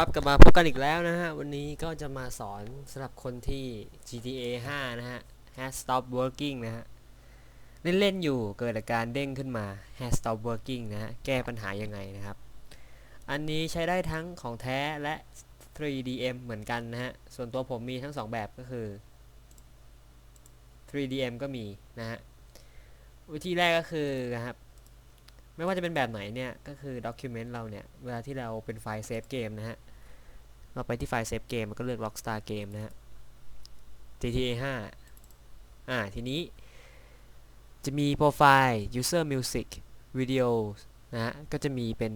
ครับกลับมาพบกันอีกแล้วนะฮะ วันนี้ก็จะมาสอนสำหรับคนที่ GTA 5 นะฮะ has stop working นะฮะ เล่น ๆ อยู่เกิดอาการเด้งขึ้นมา has stop working นะฮะ แก้ปัญหายังไงนะครับ อันนี้ใช้ได้ทั้งของแท้และ 3DM เหมือนกันนะฮะ ส่วนตัวผมมีทั้ง 2 แบบก็คือ 3DM ก็มีนะฮะ วิธีแรกก็คือนะครับ ไม่ว่าจะเป็นแบบไหนเนี่ย ก็คือ document เราเนี่ย เวลาที่เราเป็นไฟล์เซฟเกมนะฮะ เราไปที่ไฟล์เซฟเกมก็เลือก Rockstar Game นะฮะ GTA 5อ่า ทีนี้ จะมีโปรไฟล์ user music video นะฮะ ก็จะมีเป็น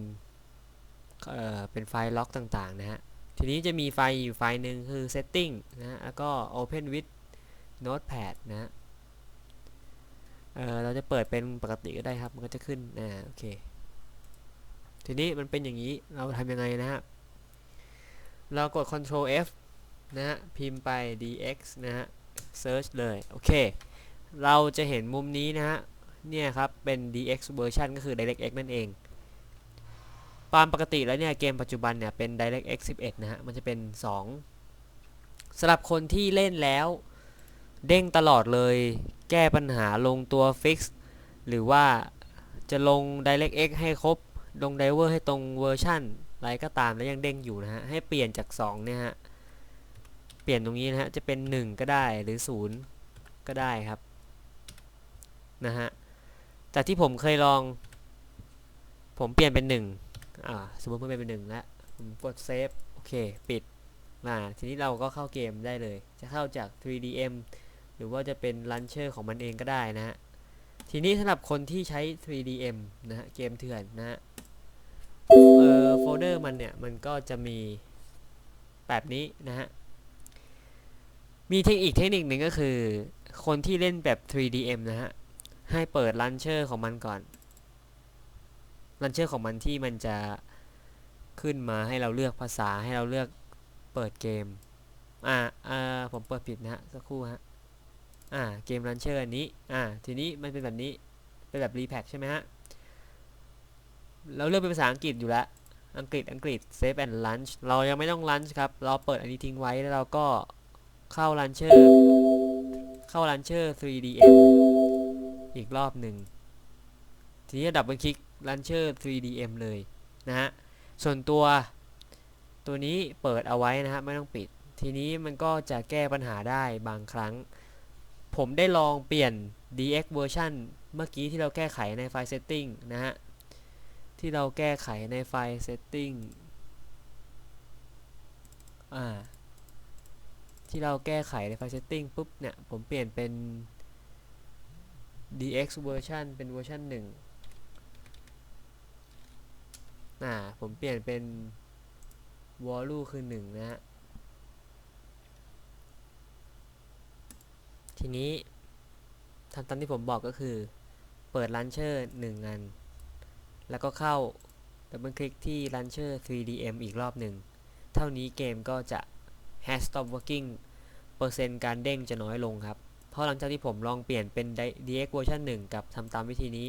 เอ่อ เป็นไฟล์ล็อกต่างๆ นะฮะ ทีนี้จะมีไฟล์อยู่ไฟล์หนึ่งคือ setting นะฮะ แล้วก็ open with notepad นะฮะ เเราจะเปิดเป็นปกติก็ได้ครับ มันก็จะขึ้น อ่า โอเค ทีนี้มันเป็นอย่างนี้ เราทำยังไงนะฮะ เรากด Ctrl F นะฮะ พิมพ์ไป dx นะฮะ search เลย โอเค เราจะเห็นมุมนี้นะฮะ เนี่ยครับ เป็น dx version ก็คือ directx นั่นเองตามปกติแล้วเนี่ยเกมปัจจุบันเนี่ยเป็น directx 11 นะฮะ มันจะเป็น 2สำหรับคนที่เล่นแล้ว เด้งตลอดเลย แก้ปัญหาลงตัว fix หรือว่าจะลง directx ให้ครบ ลง driver ให้ตรงเวอร์ชันอะไรก็ตามแล้วยังเด้งอยู่นะฮะ ให้เปลี่ยนจาก 2 เนี่ยฮะ เปลี่ยนตรงนี้นะฮะ จะเป็น 1 ก็ได้หรือ 0 ก็ได้ครับ นะฮะ จากที่ผมเคยลอง ผมเปลี่ยนเป็น 1 อ่า สมมติมันเป็น1แล้ว ผมกดเซฟ โอเค ปิดมาทีนี้เราก็เข้าเกมได้เลย จะเข้าจาก 3DM รือว่าจะเป็น launcher ของมันเองก็ได้นะฮะทีนี้สำหรับคนที่ใช้ 3DM นะฮะเกมเถื่อนนะฮะเอ่อโฟลเดอร์มันเนี่ยมันก็จะมีแบบนี้นะฮะมีเทคนิคเทคนิคหนึ่งก็คือ คนที่เล่นแบบ 3DM นะฮะให้เปิดลันเชอร์ของมันก่อนลันเชอร์ของมันที่มันจะขึ้นมาให้เราเลือกภาษาให้เราเลือกเปิดเกม อ่าอ่าผมเปิดผิดนะฮะสักครู่ฮะ อ่าเกมลันเชอร์อันนี้อ่าทีนี้มันเป็นแบบนี้เป็นแบบรีแพคใช่ไหมฮะเราเลือกเป็นภาษาอังกฤษอยู่แล้วอังกฤษอังกฤษ save and launch เรายังไม่ต้อง launch ครับ เราเปิดอันนี้ทิ้งไว้แล้วเราก็เข้า launcher เข้า launcher 3DM อีกรอบหนึ่ง ทีนี้ดับเบิลคลิก launcher 3DM เลยนะฮะ ส่วนตัวตัวนี้เปิดเอาไว้นะฮะ ไม่ต้องปิด ทีนี้มันก็จะแก้ปัญหาได้บางครั้ง ผมได้ลองเปลี่ยน DX version เมื่อกี้ที่เราแก้ไขในไฟล์ setting นะฮะ ที่เราแก้ไขในไฟล์ setting อ่า ที่เราแก้ไขในไฟล์ setting ปุ๊บเนี่ย ผมเปลี่ยนเป็น dx version เป็นเวอร์ชัน1อ่า ผมเปลี่ยนเป็น value คือ1นะฮะ ทีนี้ทำตามที่ผมบอกก็คือ เปิด launcher 1อัน แล้วก็เข้าดับเบิลคลิกที่ Launcher 3DM อีกรอบหนึ่ง เท่านี้เกมก็จะ has stop working เปอร์เซ็นต์การเด้งจะน้อยลงครับ เพราะหลังจากที่ผมลองเปลี่ยนเป็น DX version 1 กับทำตามวิธีนี้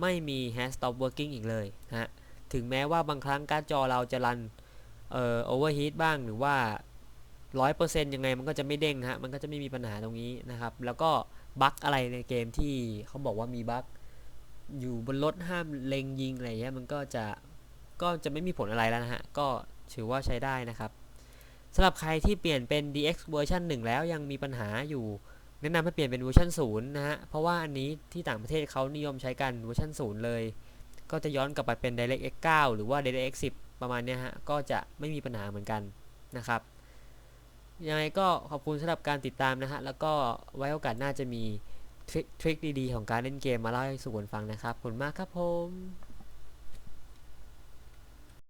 ไม่มี has stop working อีกเลยนะฮะ ถึงแม้ว่าบางครั้งการ์ดจอเราจะรันเอ่อ overheat บ้างหรือว่า 100%ยังไงมันก็จะไม่เด้งฮะมันก็จะไม่มีปัญหาตรงนี้นะครับ แล้วก็บั๊กอะไรในเกมที่เขาบอกว่ามีบั๊กอยู่บนรถห้ามเล็งยิงอะไรเงี้ยมันก็จะก็จะไม่มีผลอะไรแล้วนะฮะ ก็ถือว่าใช้ได้นะครับสำหรับใครที่เปลี่ยนเป็น DX เวอร์ชัน1แล้วยังมีปัญหาอยู่ แนะนำให้เปลี่ยนเป็นเวอร์ชัน0นะฮะ เพราะว่าอันนี้ที่ต่างประเทศเขานิยมใช้กันเวอร์ชัน0เลย ก็จะย้อนกลับไปเป็น DirectX 9 หรือว่า DirectX 10 ประมาณเนี้ยฮะ ก็จะไม่มีปัญหาเหมือนกันนะครับ ยังไงก็ขอบคุณสำหรับการติดตามนะฮะ แล้วก็ไว้โอกาสหน้าจะมีทริคดีๆ ของการเล่นเกมมาเล่าให้สู่กันฟังนะครับขอบคุณมากครับผม